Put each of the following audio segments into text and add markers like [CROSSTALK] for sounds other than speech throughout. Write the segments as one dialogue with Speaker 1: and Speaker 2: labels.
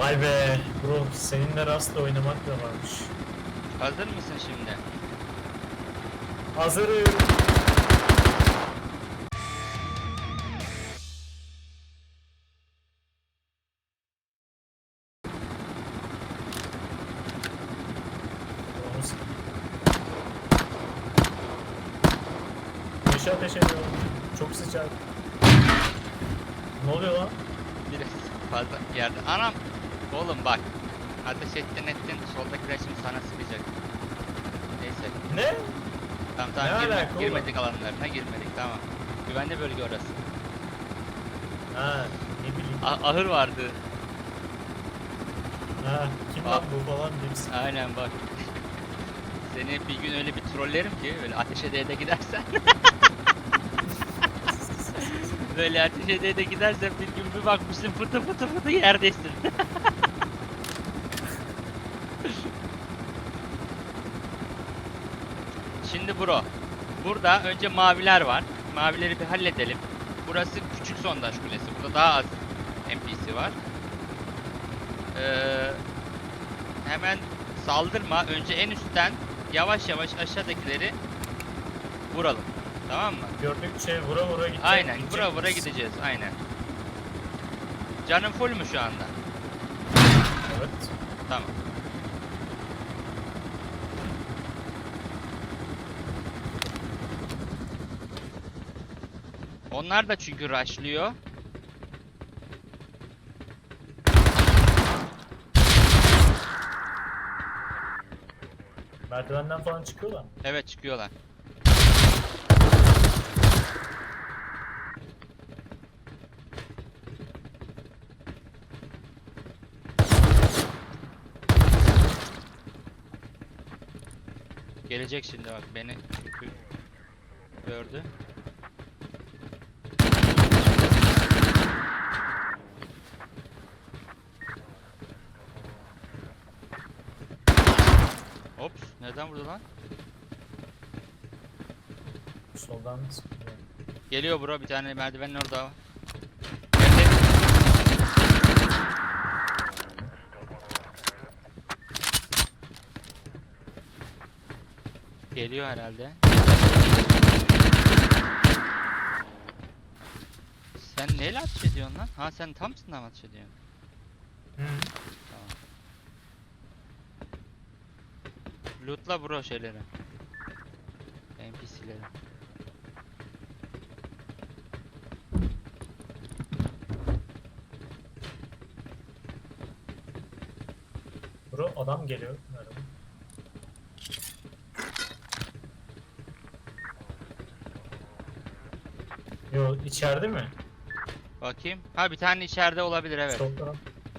Speaker 1: Vay be bro seninle Rust'la oynamak da varmış.
Speaker 2: Hazır mısın şimdi?
Speaker 1: Hazırım. Ateşe ateş ediyorum. Çok sıcak. Ne oluyor lan?
Speaker 2: Biraz fazla yerde. Anam! Oğlum bak. Ateş ettin ettin. Soldaki resim sana sıkacak. Neyse.
Speaker 1: Ne?
Speaker 2: Tamam tamam
Speaker 1: Ne
Speaker 2: girme-
Speaker 1: alaka oğlum?
Speaker 2: girmedik alanlarına girmedik tamam. Güvenli bölge orası.
Speaker 1: Ha ne bileyim.
Speaker 2: Ah- ahır vardı.
Speaker 1: Ha kim
Speaker 2: Ah.
Speaker 1: lan bu falan demişsin.
Speaker 2: Aynen bak. [LAUGHS] Seni bir gün öyle bir trollerim ki böyle ateş edeye de gidersen. [LAUGHS] böyle ateş edeye de gidersen bir gün bir bakmışsın fıtı fıtı fıtı yerdesin. [LAUGHS] Bro. Burada önce maviler var. Mavileri bir halledelim. Burası küçük sondaj kulesi. Burada daha az NPC var. Ee, hemen saldırma. Önce en üstten yavaş yavaş aşağıdakileri vuralım. Tamam mı?
Speaker 1: Gördükçe vura vura gidecek.
Speaker 2: Aynen.
Speaker 1: gidecek
Speaker 2: Vura vura gideceğiz. Aynen. Canın full mü şu anda?
Speaker 1: Evet.
Speaker 2: Tamam. Onlar da çünkü rushlıyor.
Speaker 1: Merdivenden falan çıkıyorlar. mı?
Speaker 2: Evet çıkıyorlar. Gelecek şimdi bak beni gördü. Ops neden vurdu lan?
Speaker 1: Soldan sıkıyor.
Speaker 2: Geliyor bro bir tane merdivenin orada. var. Geliyor herhalde. Sen neyle ateş ediyorsun lan? Ha sen Thompson'la mı ateş ediyorsun?
Speaker 1: Hı.
Speaker 2: Tamam. Lootla bro şeyleri. NPC'leri.
Speaker 1: Bro adam geliyor. Merhaba. Yo içeride mi?
Speaker 2: Bakayım. Ha bir tane içeride olabilir evet.
Speaker 1: Taraf.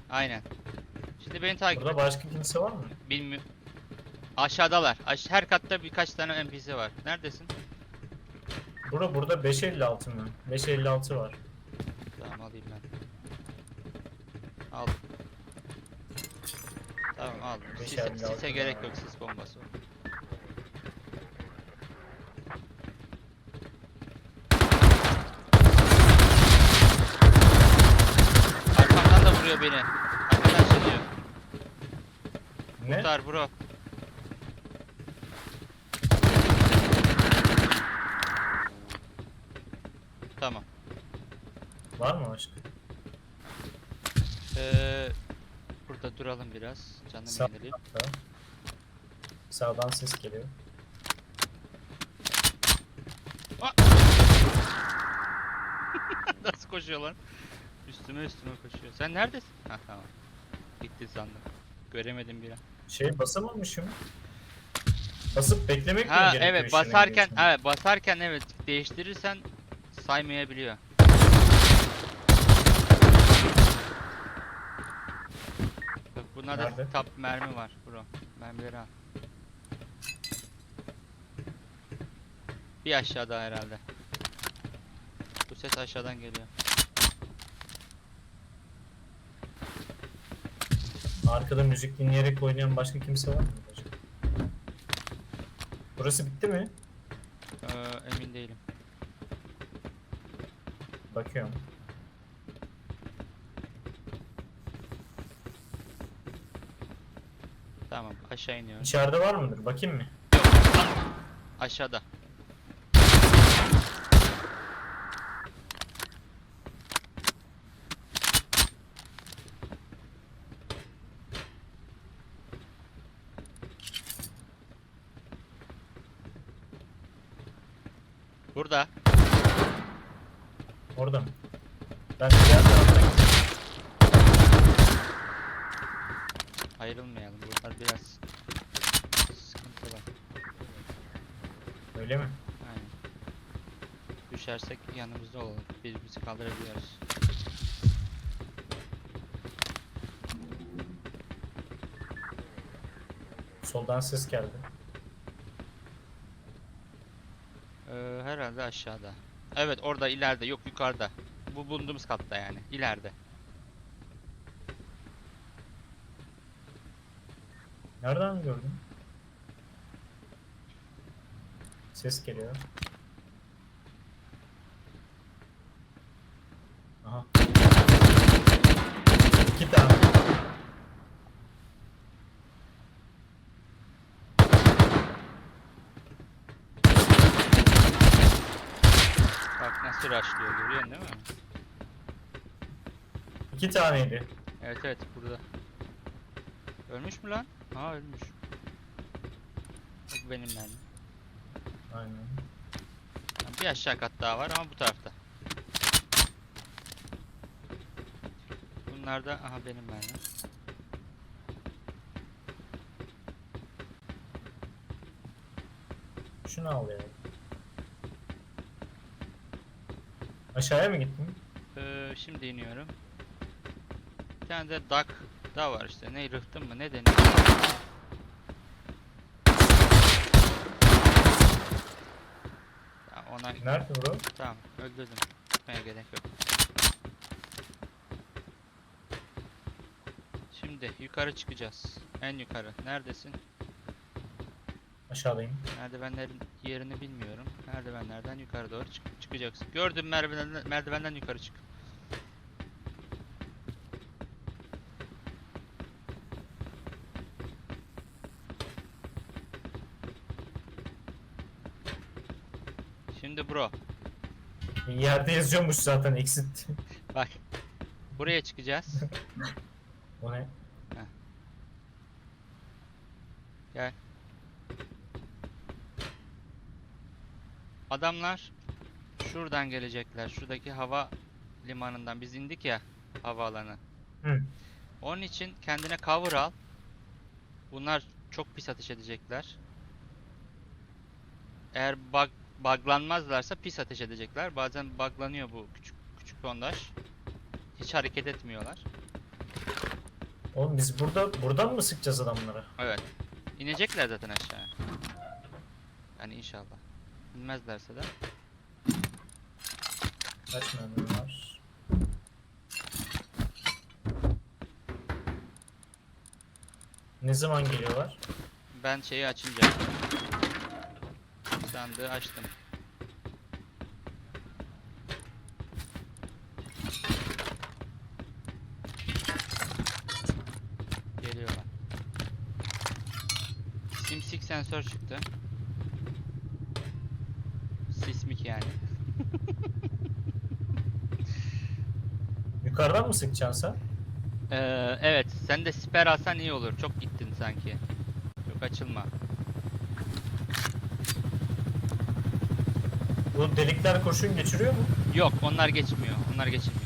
Speaker 2: Aynen. Şimdi beni takip
Speaker 1: Burada başka kimse var mı?
Speaker 2: Bilmiyorum. Aşağıdalar. Aş her katta birkaç tane NPC var. Neredesin?
Speaker 1: Bro burada 556 mı? 556 var.
Speaker 2: Tamam alayım ben. Al. Tamam aldım.
Speaker 1: Beş
Speaker 2: Sise,
Speaker 1: elli altı
Speaker 2: sise gerek
Speaker 1: var.
Speaker 2: yok sis bombası. o. Arkamdan da vuruyor beni. Arkadan çalıyor.
Speaker 1: Ne?
Speaker 2: Kurtar bro. Tamam.
Speaker 1: Var mı başka?
Speaker 2: Ee, burada duralım biraz. Canım
Speaker 1: Sağ
Speaker 2: yenileyim.
Speaker 1: tarafta. Sağdan ses geliyor. [LAUGHS]
Speaker 2: Nasıl koşuyor lan? Üstüme üstüme koşuyor. Sen neredesin? Ha tamam. Gitti sandım. Göremedim bir an.
Speaker 1: Şey basamamışım. Basıp beklemek mi
Speaker 2: Ha
Speaker 1: gerekiyor
Speaker 2: evet
Speaker 1: işine
Speaker 2: basarken
Speaker 1: gidiyorsun?
Speaker 2: evet basarken evet değiştirirsen saymayabiliyor. Bak bunlarda
Speaker 1: Nerede?
Speaker 2: tap mermi var bro. Mermileri al. Bir aşağıda herhalde. Bu ses aşağıdan geliyor.
Speaker 1: Arkada müzik dinleyerek oynayan başka kimse var mı? acaba? Burası bitti mi?
Speaker 2: Ee, emin değilim.
Speaker 1: Bakıyorum.
Speaker 2: Tamam aşağı iniyorum.
Speaker 1: İçeride var mıdır? Bakayım mı?
Speaker 2: Aşağıda. Burada.
Speaker 1: Orada mı? Ben diğer taraftan
Speaker 2: Ayrılmayalım. Buralar biraz sıkıntı var.
Speaker 1: Öyle mi?
Speaker 2: Aynen. Düşersek yanımızda olalım. Birbirimizi kaldırabiliyoruz.
Speaker 1: Soldan ses geldi.
Speaker 2: Ee, herhalde aşağıda. Evet orada ileride yok yukarıda. Bu bulunduğumuz katta yani ileride.
Speaker 1: Nereden gördün? Ses geliyor. Aha. İki tane.
Speaker 2: Bak nasıl rushlıyor görüyorsun değil mi?
Speaker 1: İki taneydi.
Speaker 2: Evet evet burada. Ölmüş mü lan? Aa ölmüş. Bu benim mermim.
Speaker 1: Aynen.
Speaker 2: Bir aşağı kat daha var ama bu tarafta. Bunlar da aha benim mermim.
Speaker 1: Şunu al ya. Aşağıya mı gittin?
Speaker 2: Ee, şimdi iniyorum. Bir tane de duck da var işte. Ne rıhtım mı ne deniyor? Ona
Speaker 1: Nerede bro?
Speaker 2: tamam öldürdüm. Gitmeye gerek yok. Şimdi yukarı çıkacağız. En yukarı. Neredesin?
Speaker 1: Aşağıdayım.
Speaker 2: Merdivenlerin yerini bilmiyorum. Merdivenlerden yukarı doğru çık- çıkacaksın. Gördüm merdivenden, merdivenden yukarı çık. Şimdi bro,
Speaker 1: Yerde yazıyormuş zaten exit.
Speaker 2: bak. Buraya çıkacağız.
Speaker 1: o ne?
Speaker 2: Gel. Adamlar şuradan gelecekler. Şuradaki hava limanından. Biz indik ya havaalanı.
Speaker 1: Hı.
Speaker 2: Onun için kendine cover al. Bunlar çok pis ateş edecekler. Eğer bug, buglanmazlarsa pis ateş edecekler. Bazen buglanıyor bu küçük küçük sondaj. Hiç hareket etmiyorlar.
Speaker 1: Oğlum biz burada buradan mı sıkacağız adamlara?
Speaker 2: Evet. İnecekler zaten aşağıya. Yani inşallah. İnmezlerse de.
Speaker 1: Kaç mermi var? Ne zaman geliyorlar?
Speaker 2: Ben şeyi açınca. Sandığı açtım. Geliyorlar. Simsik sensör çıktı. Sismik yani. [LAUGHS]
Speaker 1: Yukarıdan mı sıkacaksın sen?
Speaker 2: Ee, evet, sen de siper alsan iyi olur. Çok gittin sanki. Çok açılma.
Speaker 1: Bu delikler kurşun geçiriyor mu?
Speaker 2: Yok, onlar geçmiyor. Onlar geçmiyor.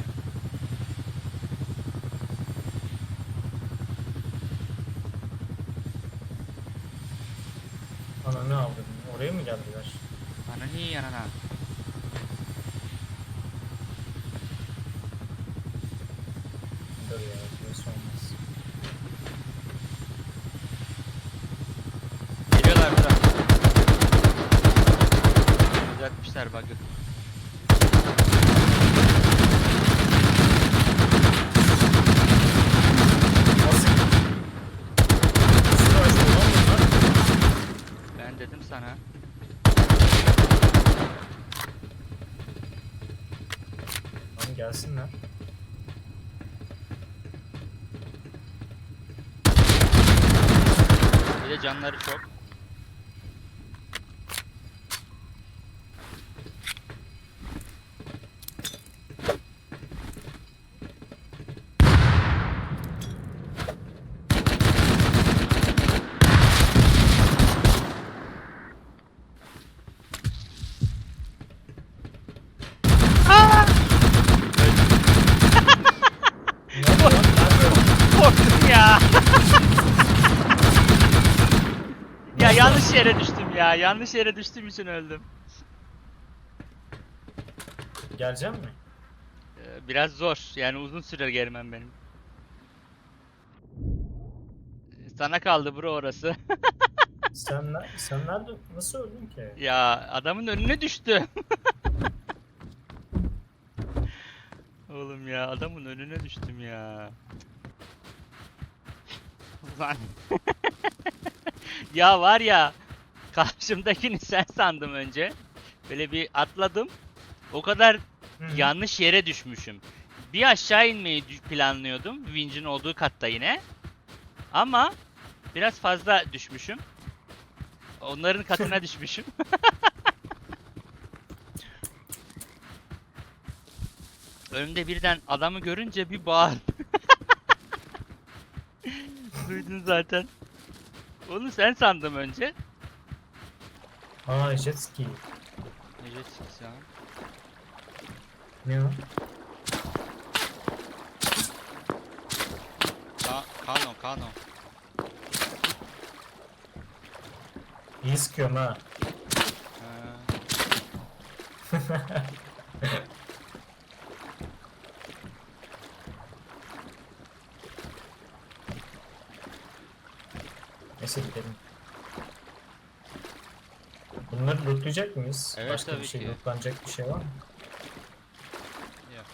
Speaker 1: Ana ne aldın? Oraya mı geldiler?
Speaker 2: Ananı yanana.
Speaker 1: Dur ya, burası olmaz.
Speaker 2: Geliyorlar bura. Düzeltmişler bug'ı.
Speaker 1: Nasıl? Üstü açtı lan bunlar.
Speaker 2: Ben dedim sana.
Speaker 1: Lan gelsinler.
Speaker 2: de canları çok.
Speaker 1: Ne oldu lan? Nerede?
Speaker 2: Korktum ya. ya yanlış yere düştüm ya. Yanlış yere düştüğüm için öldüm.
Speaker 1: Gelecek mi?
Speaker 2: Ee, Biraz zor. Yani uzun sürer gelmem benim. Sana kaldı bro orası. [LAUGHS]
Speaker 1: Sen, ne- sen nerede? Nasıl öldün ki?
Speaker 2: ya adamın önüne düştü. [LAUGHS] Oğlum ya adamın önüne düştüm ya. Ulan. [LAUGHS] ya var ya karşımdakini sen sandım önce. Böyle bir atladım. O kadar
Speaker 1: Hı.
Speaker 2: yanlış yere düşmüşüm. Bir aşağı inmeyi planlıyordum. Winch'in olduğu katta yine. Ama biraz fazla düşmüşüm. Onların katına [LAUGHS] düşmüşüm. [LAUGHS] Önümde birden adamı görünce bir bağırdım. [LAUGHS] Duydun zaten. Onu sen sandım önce.
Speaker 1: Aa jet ski.
Speaker 2: Necdet Siksan.
Speaker 1: Ne o?
Speaker 2: Ka Kano, Kano.
Speaker 1: İyi sıkıyorum ha.
Speaker 2: Ha. [LAUGHS]
Speaker 1: Neyse gidelim. Bunları lootlayacak mıyız?
Speaker 2: Evet,
Speaker 1: Başka
Speaker 2: tabii
Speaker 1: bir şey
Speaker 2: ki.
Speaker 1: lootlanacak bir şey var mı?
Speaker 2: Yok.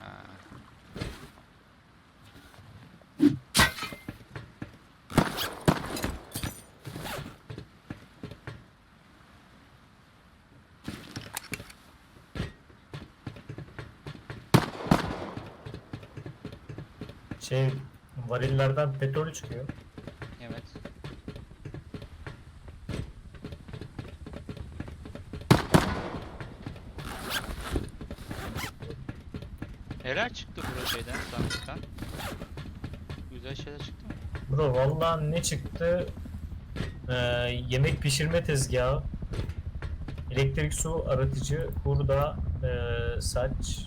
Speaker 2: Ha.
Speaker 1: Şey varillerden petrol çıkıyor.
Speaker 2: Evet. Neler çıktı bu şeyden, sandıktan? Güzel şeyler çıktı mı?
Speaker 1: Bro vallahi ne çıktı? Ee, yemek pişirme tezgahı, elektrik su aratıcı, burada ee, saç,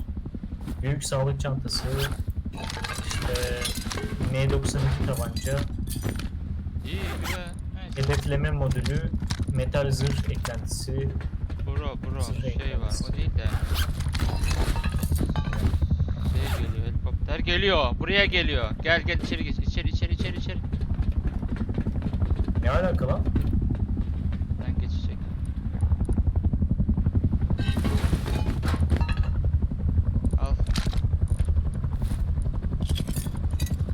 Speaker 1: büyük sağlık çantası, M92 tabanca,
Speaker 2: İyi, güzel. Neyse.
Speaker 1: hedefleme modülü, metal zırh eklentisi,
Speaker 2: Bro, bro,
Speaker 1: Zırh
Speaker 2: şey var,
Speaker 1: eklemesi.
Speaker 2: o değil de. Şey geliyor, helikopter geliyor, buraya geliyor. Gel gel içeri geç, içeri içeri içeri içeri.
Speaker 1: ne alaka lan?
Speaker 2: Ben geçecek. Al.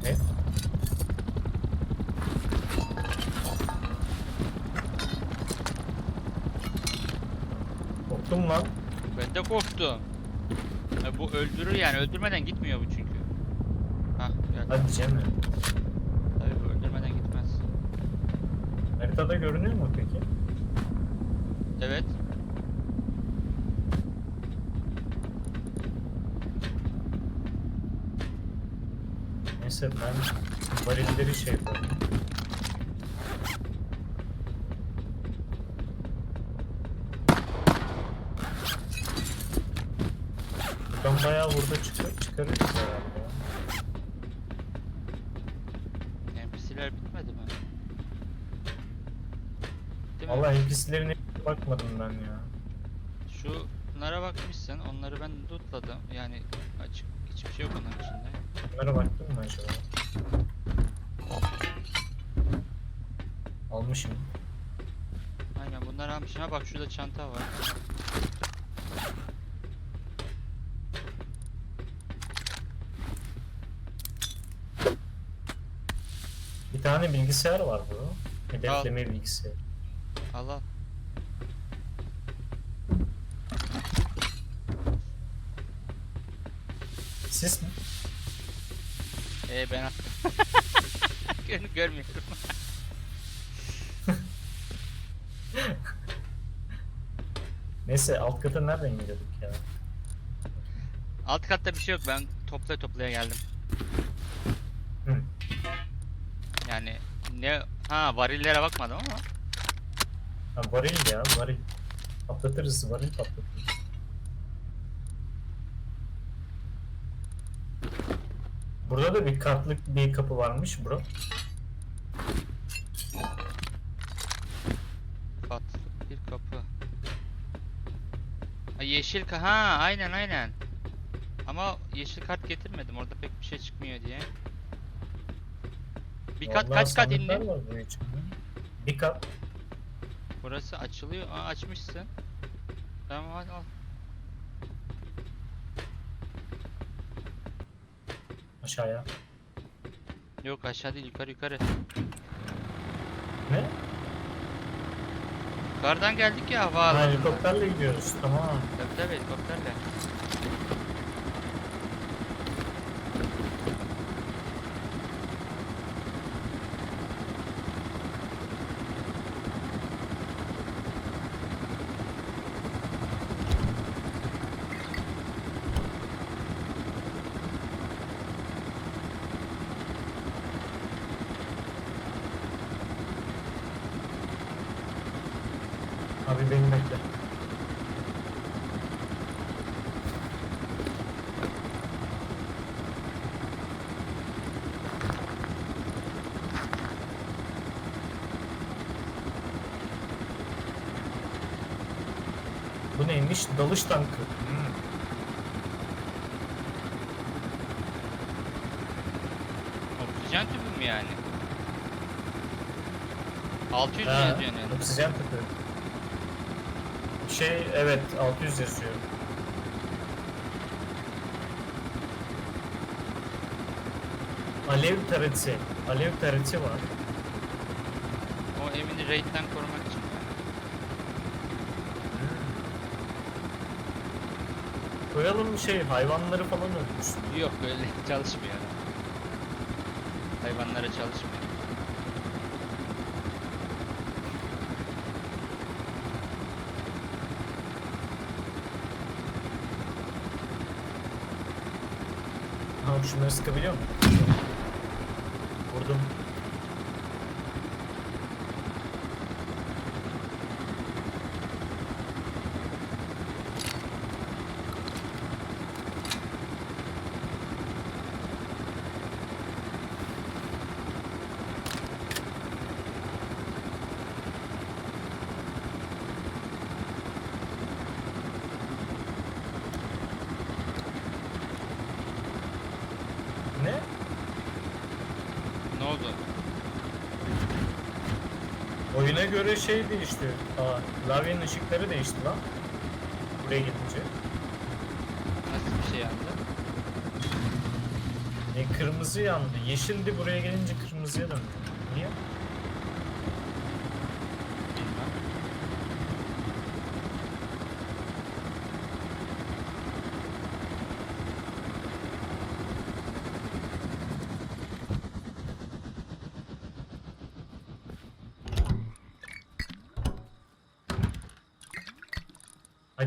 Speaker 1: Ne? Korktum lan.
Speaker 2: Ben de korktum. E, bu öldürür yani, öldürmeden gitmiyor bu çünkü. Hah.
Speaker 1: Hadi Cemre.
Speaker 2: Tabii öldürmeden gitmez.
Speaker 1: Haritada görünüyor mu peki?
Speaker 2: Evet.
Speaker 1: Neyse ben varilleri şey yapıyorum. Burada çıkar çıkarırız herhalde.
Speaker 2: NPC'ler bitmedi mi? Değil mi?
Speaker 1: NPC'lerine bakmadım ben ya.
Speaker 2: Şunlara bakmışsın, onları ben lootladım. Yani açık, hiçbir şey yok onların içinde.
Speaker 1: Bunlara baktın mı acaba? Almışım.
Speaker 2: Aynen bunları almışım. Ha bak şurada çanta var.
Speaker 1: Tane bilgisayar var bu. Hedefleme bilgisayarı.
Speaker 2: Al al.
Speaker 1: Siz mi?
Speaker 2: Ee ben. [LAUGHS] Gör, görmüyorum. [LAUGHS]
Speaker 1: Neyse alt kata nereden gidiyorduk ya?
Speaker 2: Alt katta bir şey yok. Ben toplaya toplaya geldim.
Speaker 1: Hı.
Speaker 2: Yani ne ha varillere bakmadım ama
Speaker 1: Ha, varil ya varil. Patlatırız varil patlatırız. Burada da bir kartlık bir kapı varmış bro.
Speaker 2: Fatlı bir kapı. Ha, yeşil ka ha aynen aynen. Ama yeşil kart getirmedim orada pek bir şey çıkmıyor diye. Bir kat
Speaker 1: Vallahi
Speaker 2: kaç kat
Speaker 1: sandıklar
Speaker 2: indin?
Speaker 1: var buraya içinde. Bir kat.
Speaker 2: Burası açılıyor. Aa, açmışsın. Tamam al al.
Speaker 1: Aşağıya.
Speaker 2: Yok aşağı değil yukarı yukarı.
Speaker 1: Ne?
Speaker 2: Yukarıdan geldik ya
Speaker 1: Ha,
Speaker 2: havaalanına.
Speaker 1: helikopterle gidiyoruz. Tamam.
Speaker 2: Tabii tabii helikopterle.
Speaker 1: Abi beni bekle. Bu neymiş? Dalış tankı. Hmm.
Speaker 2: Oksijen tüpü mü yani? 600 mü
Speaker 1: Ha,
Speaker 2: yazıyor yani?
Speaker 1: oksijen tüpü. Şey evet 600 yazıyor. Alev tarıtı. Alev tarıtı var.
Speaker 2: O Emin'i raid'den korumak için.
Speaker 1: Koyalım şey hayvanları falan öldürsün.
Speaker 2: Yok öyle [LAUGHS] çalışmıyor. Hayvanlara çalışmıyor.
Speaker 1: Ha şunları sıkabiliyor mu? Vurdum. Ne?
Speaker 2: Ne oldu?
Speaker 1: Oyuna göre şey değişti. Aa, klavyenin ışıkları değişti lan. Buraya gidince.
Speaker 2: Nasıl bir şey yandı?
Speaker 1: E, kırmızı yandı. Yeşildi buraya gelince kırmızıya döndü. Niye?
Speaker 2: Bilmem.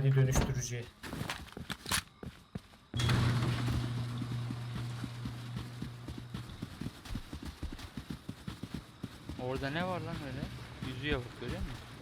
Speaker 1: Hadi dönüştürücüye.
Speaker 2: Orada ne var lan öyle? Yüzüyor bak görüyor musun?